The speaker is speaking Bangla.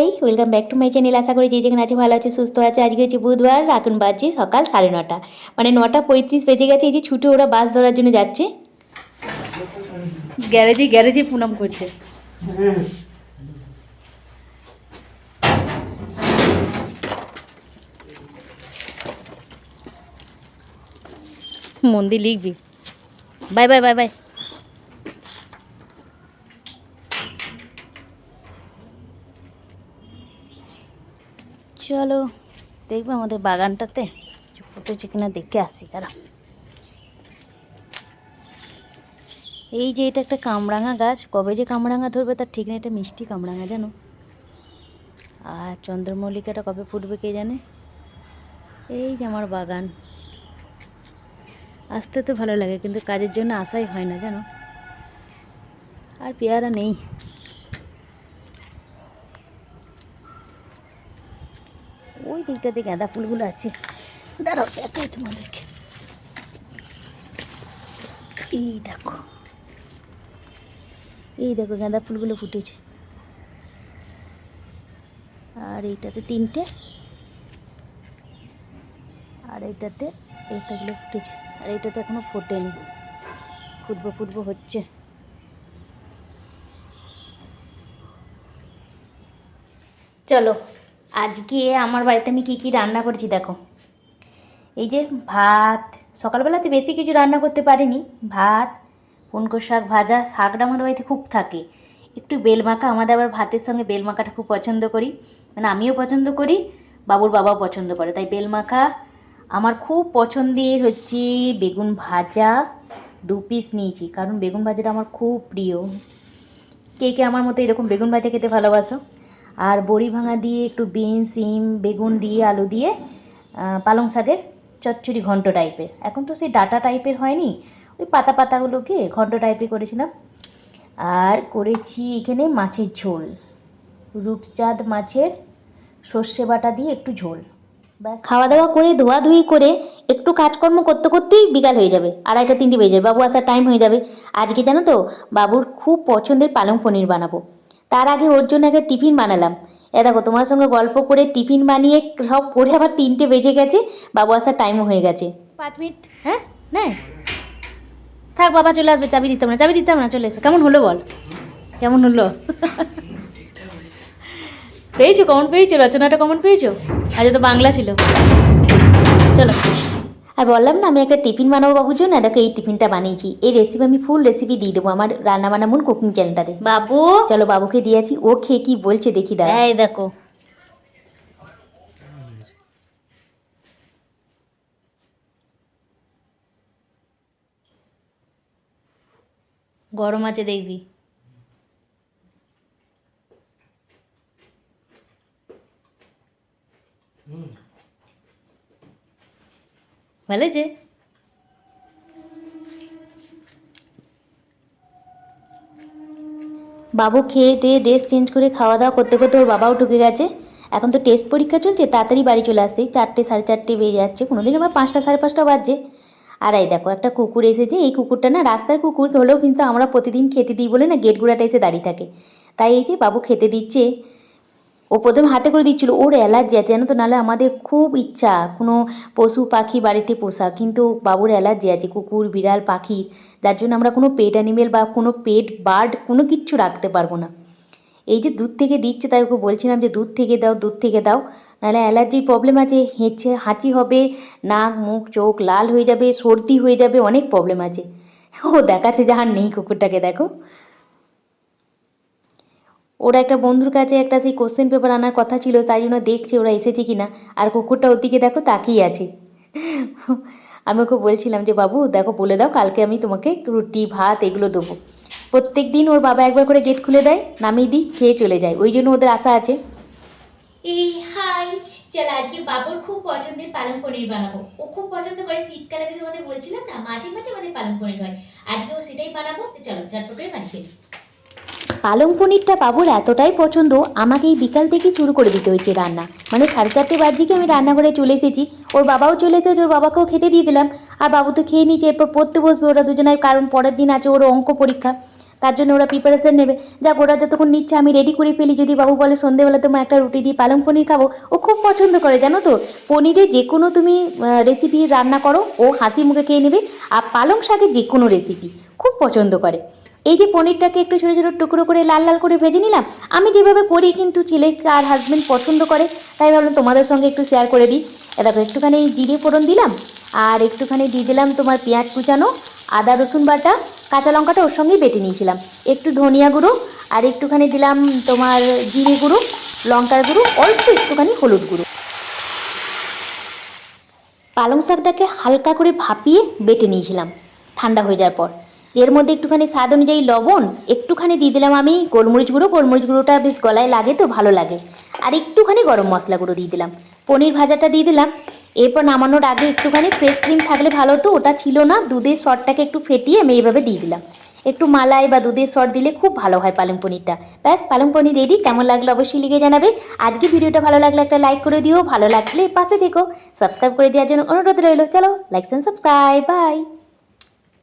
Hi welcome back to my channel আশা করি যে যেখানে আছে ভালো আছে, সুস্থ আছে। আজকে হচ্ছে বুধবার, এখন বাজছে সকাল সাড়ে নটা। মানে নটা পঁয়ত্রিশ বেজে গেছে, এই যে ছুটে ওরা বাস ধরার জন্য যাচ্ছে। গ্যারেজে গ্যারেজে পুনাম করছে। মন্দির লিখবি। Bye bye bye bye. চলো, দেখব আমাদের বাগানটাতে। ফুটেছে কিনা দেখে আসি তারা এই যে এটা একটা কামরাঙা গাছ, কবে যে কামরাঙা ধরবে তার ঠিক নেই, এটা মিষ্টি কামরাঙা, জানো? আর চন্দ্রমল্লিকাটা কবে ফুটবে কে জানে? এই যে আমার বাগান। আসতে তো ভালো লাগে, কিন্তু কাজের জন্য আসাই হয় না, জানো? আর পেয়ারা নেই। ওই দিকটাতে গাঁদা ফুলগুলো আছে। দাঁড়াও, দেখাই তোমাদেরকে। এই দেখো। এই দেখো গাঁদা ফুলগুলো ফুটেছে। আর এইটাতে তিনটে। আর এইটাতে এইটাগুলো ফুটেছে। আর এইটাতে এখনও ফোটেনি। ফুটবো ফুটবো হচ্ছে। চলো। আজকে আমার বাড়িতে আমি কী কী রান্না করেছি দেখো। এই যে ভাত, সকালবেলাতে বেশি কিছু রান্না করতে পারিনি। ভাত, পুনকো শাক ভাজা শাকটা আমাদের বাড়িতে খুব থাকে। একটু বেলমাখা আমাদের আবার ভাতের সঙ্গে বেলমাখাটা খুব পছন্দ করি। মানে আমিও পছন্দ করি, বাবুর বাবাও পছন্দ করে। তাই বেলমাখা আমার খুব পছন্দের হচ্ছে বেগুন ভাজা, দু পিস নিয়েছি। কারণ বেগুন ভাজাটা আমার খুব প্রিয়। কে কে আমার মতো এরকম বেগুন ভাজা খেতে ভালোবাসো? আর বড়ি ভাঙা দিয়ে একটু বিন, সিম, বেগুন দিয়ে আলু দিয়ে পালং শাকের চচ্চড়ি ঘন্ট টাইপের এখন তো সেই ডাটা টাইপের হয়নি। ওই পাতা পাতাগুলোকে ঘন্ট টাইপে করেছিলাম। আর করেছি এখানে মাছের ঝোল। রূপচাঁদ মাছের সর্ষে বাটা দিয়ে একটু ঝোল। ব্যাস। খাওয়া দাওয়া করে, ধোয়াধুয়ি করে একটু কাজকর্ম করতে করতেই বিকাল হয়ে যাবে। আড়াইটা তিনটে বেজে যাবে। বাবু আসার টাইম হয়ে যাবে। আজকে জানো তো, বাবুর খুব পছন্দের পালং পনির বানাবো। তার আগে ওর জন্য একটা টিফিন বানালাম। এ দেখো, তোমার সঙ্গে গল্প করে টিফিন বানিয়ে সব করে আবার তিনটে বেজে গেছে, বাবু আসার টাইমও হয়ে গেছে। পাঁচ মিনিট হ্যাঁ? নেয় থাক, বাবা চলে আসবে, চাবি দিতাম না, চাবি দিতাম না, চলে এসো। কেমন হলো বল? কেমন হলো? পেয়েছ কমন পেয়েছ? রচনাটা কমন পেয়েছ? আজ তো বাংলা ছিল। চলো। আর বললাম না আমি একটা টিফিন বানাবো বাবুর জন্য দেখো এই টিফিনটা বানিয়েছি। এই রেসিপি আমি ফুল রেসিপি দিয়ে দেবো আমার রান্না বানামুন কুকিং চ্যানেলটাতে বাবু! চলো বাবুকে দিয়েছি ও খেয়ে কি বলছে দেখি দাঁড়া। এই দেখো। গরম আছে দেখবি। ভালো আছে বাবু খেয়ে টেয়ে ড্রেস চেঞ্জ করে খাওয়া দাওয়া করতে করতে ওর বাবাও ঢুকে গেছে। এখন তো টেস্ট পরীক্ষা চলছে, তাড়াতাড়ি বাড়ি চলে আসছে। চারটে সাড়ে চারটে বেজে যাচ্ছে, কোনোদিন আবার পাঁচটা সাড়ে পাঁচটা বাজছে। আর এই দেখো, একটা কুকুর এসেছে, এই কুকুরটা না রাস্তার কুকুর, হলেও কিন্তু আমরা প্রতিদিন খেতে দিই বলে না গেট গুড়াটা এসে দাঁড়িয়ে থাকে। তাই এই যে বাবু খেতে দিচ্ছে। ও প্রথমে হাতে করে দিচ্ছিল, ওর অ্যালার্জি আছে, জানো তো? নাহলে আমাদের খুব ইচ্ছা, কোনো পশু পাখি বাড়িতে পোষা, কিন্তু বাবুর অ্যালার্জি আছে, কুকুর, বিড়াল, পাখি, যার জন্য আমরা কোনো পেট অ্যানিমেল বা কোনো পেট বার্ড কোনো কিচ্ছু রাখতে পারব না। এই যে দুধ থেকে দিচ্ছে, তাই ওকে বলছিলাম যে, দুধ থেকে দাও, দুধ থেকে দাও। নাহলে অ্যালার্জির প্রবলেম আছে, হেঁচে, হাঁচি হবে, নাক, মুখ, চোখ লাল হয়ে যাবে, সর্দি হয়ে যাবে, অনেক প্রবলেম আছে। ও দেখাচ্ছে যে আর নেই কুকুরটাকে, দেখো। ওরা একটা বন্ধুর কাছে একটা সেই কোশ্চেন পেপার আনার কথা ছিল, তাই জন্য দেখছে ওরা এসেছে কি না আর কুকুরটা ওর দিকে দেখো তাকিয়ে আছে। আমি ওকে বলছিলাম যে, বাবু, দেখো বলে দাও, কালকে আমি তোমাকে রুটি, ভাত এগুলো দেবো। প্রত্যেক দিন ওর বাবা একবার করে গেট খুলে দেয়, নামিয়ে দিই, খেয়ে চলে যায়। ওই জন্য ওদের আশা আছে। এই হাই, চল আজকে বাবুর খুব পছন্দের পালং পনির বানাবো। ও খুব পছন্দ করে, শীতকালে আমি তোমাদের বলছিলাম না, মাঝে মাঝে আমাদের পালং পনির হয়। আজকে ও সেটাই বানাবো চলো, ঝটপট করে বানিয়ে। পালং পনিরটা বাবুর এতটাই পছন্দ আমাকে এই বিকাল থেকে শুরু করে দিতে হয়েছে রান্না। মানে সাড়ে চারটে বাজে আমি রান্নাঘরে চলে এসেছি। ওর বাবাও চলে এসেছে, ওর বাবাকেও খেতে দিয়ে দিলাম। আর বাবু তো খেয়ে নিয়েছে, এরপর পড়তে বসবে ওরা দুজনায় কারণ পরের দিন আছে ওর অঙ্ক পরীক্ষা। তার জন্য ওরা প্রিপারেশান নেবে। যাক, ওরা যতক্ষণ নিচ্ছে, আমি রেডি করে ফেলি। যদি বাবু বলে সন্ধেবেলা তোমার একটা রুটি দিয়ে পালং পনির খাব, ও খুব পছন্দ করে, জানো তো? পনিরে যে কোনো তুমি রেসিপি রান্না করো, ও হাসি মুখে খেয়ে নেবে। আর পালং শাকের যে কোনো রেসিপি খুব পছন্দ করে। এই যে পনিরটাকে একটু ছোটো ছোটো টুকরো করে লাল লাল করে ভেজে নিলাম, আমি যেভাবে করি কিন্তু ছেলে আর হাজব্যান্ড পছন্দ করে, তাই ভাবলাম তোমাদের সঙ্গে একটু শেয়ার করে দিই। এ দেখো, একটুখানি জিরে ফোড়ন দিলাম, আর একটুখানি দিয়ে দিলাম তোমার পেঁয়াজ কুচানো, আদা রসুন বাটা, কাঁচা লঙ্কাটা ওর সঙ্গেই বেটে নিয়েছিলাম। একটু ধনিয়া গুঁড়ো, আর একটুখানি দিলাম তোমার জিরে গুঁড়ো, লঙ্কার গুঁড়ো, অল্প একটুখানি হলুদ গুঁড়ো। পালং শাকটাকে হালকা করে ভাপিয়ে বেটে নিয়েছিলাম, ঠান্ডা হয়ে যাওয়ার পর। এর মধ্যে একটুখানি স্বাদ অনুযায়ী লবণ, একটুখানি দিয়ে দিলাম আমি গোলমরিচ গুঁড়ো। গোলমরিচ গুঁড়োটা বেশ গলায় লাগে তো, ভালো লাগে। আর একটুখানি গরম মশলা গুঁড়ো দিয়ে দিলাম। পনির ভাজাটা দিয়ে দিলাম। এরপর নামানোর আগে একটুখানি ফ্রেশ ক্রিম থাকলে ভালো হতো, ওটা ছিল না। দুধের শটটাকে একটু ফেটিয়ে আমি এইভাবে দিয়ে দিলাম। একটু মালাই বা দুধের শট দিলে খুব ভালো হয় পালং পনিরটা। ব্যাস, পালং পনির রেডি কেমন লাগল অবশ্যই লিখে জানাবে। আজকে ভিডিওটা ভালো লাগলে একটা লাইক করে দিও। ভালো লাগলে পাশে থেকো। সাবস্ক্রাইব করে দেওয়ার জন্য অনুরোধ রইল। চলো লাইক অ্যান্ড সাবস্ক্রাইব বাই